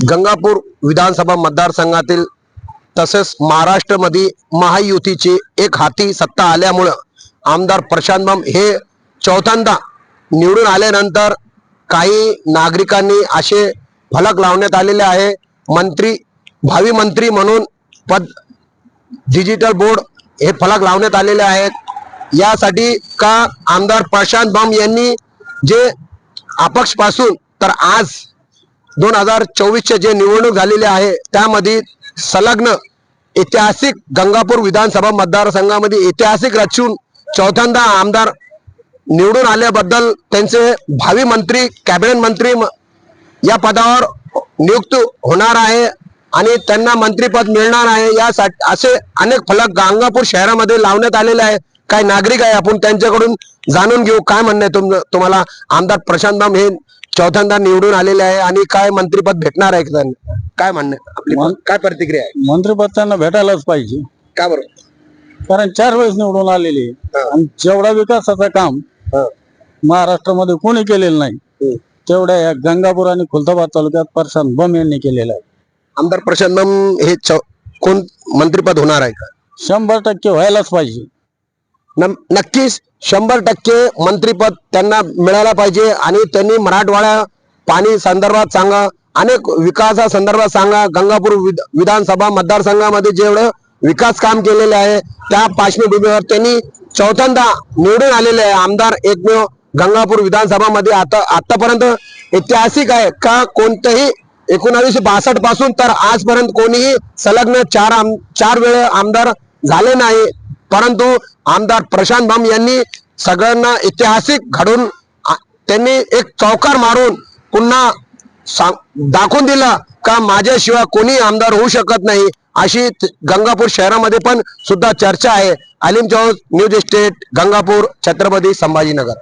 गंगापूर विधानसभा मतदारसंघातील तसेच महाराष्ट्रामध्ये महायुतीची एक हाती सत्ता आल्यामुळं आमदार प्रशांत बम हे चौथ्यांदा निवडून आल्यानंतर काही नागरिकांनी असे फलक लावण्यात आलेले आहे. मंत्री भावी मंत्री म्हणून पद डिजिटल बोर्ड हे फलक लावण्यात आलेले आहेत. यासाठी का आमदार प्रशांत बम यांनी जे अपक्षपासून तर आज दोन हजार चोवीसचे जे निवडणूक झालेले आहे त्यामध्ये संलग्न ऐतिहासिक गंगापूर विधानसभा मतदारसंघामध्ये ऐतिहासिक रचून चौथ्यांदा आमदार निवडून आल्याबद्दल त्यांचे भावी मंत्री कॅबिनेट मंत्री या पदावर नियुक्त होणार आहे आणि त्यांना मंत्रीपद मिळणार आहे. यासाठी असे अनेक फलक गंगापूर शहरामध्ये लावण्यात आलेले आहे काही नागरिक आहे आपण त्यांच्याकडून जाणून घेऊ. काय म्हणणं आहे तुम तुम्हाला? आमदार प्रशांत बाम हे चौथ्यांदा निवडून आलेले आहे आणि काय मंत्रीपद भेटणार आहे त्यांना? काय म्हणणं? आपली काय प्रतिक्रिया आहे मंत्रिपद त्यांना भेटायलाच पाहिजे का बरोबर कारण चार वेळेस निवडून आलेले हा. आणि जेवढा विकासाचं काम हा. महाराष्ट्रामध्ये कोणी केलेलं नाही हम्म. तेवढ्या या गंगापूर आणि खुलताबाद तालुक्यात प्रशांत बम यांनी केलेलं आहे आमदार प्रशांत बाम हे चौ- कोण मंत्रीपद होणार आहे का शंभर टक्के व्हायलाच पाहिजे नक्कीच शंभर टक्के मंत्रीपद त्यांना मिळायला पाहिजे आणि त्यांनी मराठवाड्या पाणी संदर्भात सांगा अनेक विकासा संदर्भात सांगा गंगापूर विध- विधानसभा मतदारसंघामध्ये जेवढं विकास काम केलेले आहे त्या पार्श्वभूमीवर त्यांनी चौथ्यांदा निवडून आलेले आहे आमदार एकमेव गंगापूर विधानसभा मध्ये आता आतापर्यंत ऐतिहासिक आहे का कोणतंही? एकोणावीसशे बासष्टपासून तर आजपर्यंत कोणीही संलग्न चार आम चार वेळे आमदार झाले नाही. परंतु आमदार प्रशांत भाम यांनी सगळ्यांना ऐतिहासिक घडून त्यांनी एक चौकार मारून पुन्हा दाखवून दिलं का माझ्याशिवाय कोणी आमदार होऊ शकत नाही अशी गंगापूर शहरामध्ये पण सुद्धा चर्चा आहे. Aleem Chowk news estate Gangapur Chhatrapati Sambhajinagar.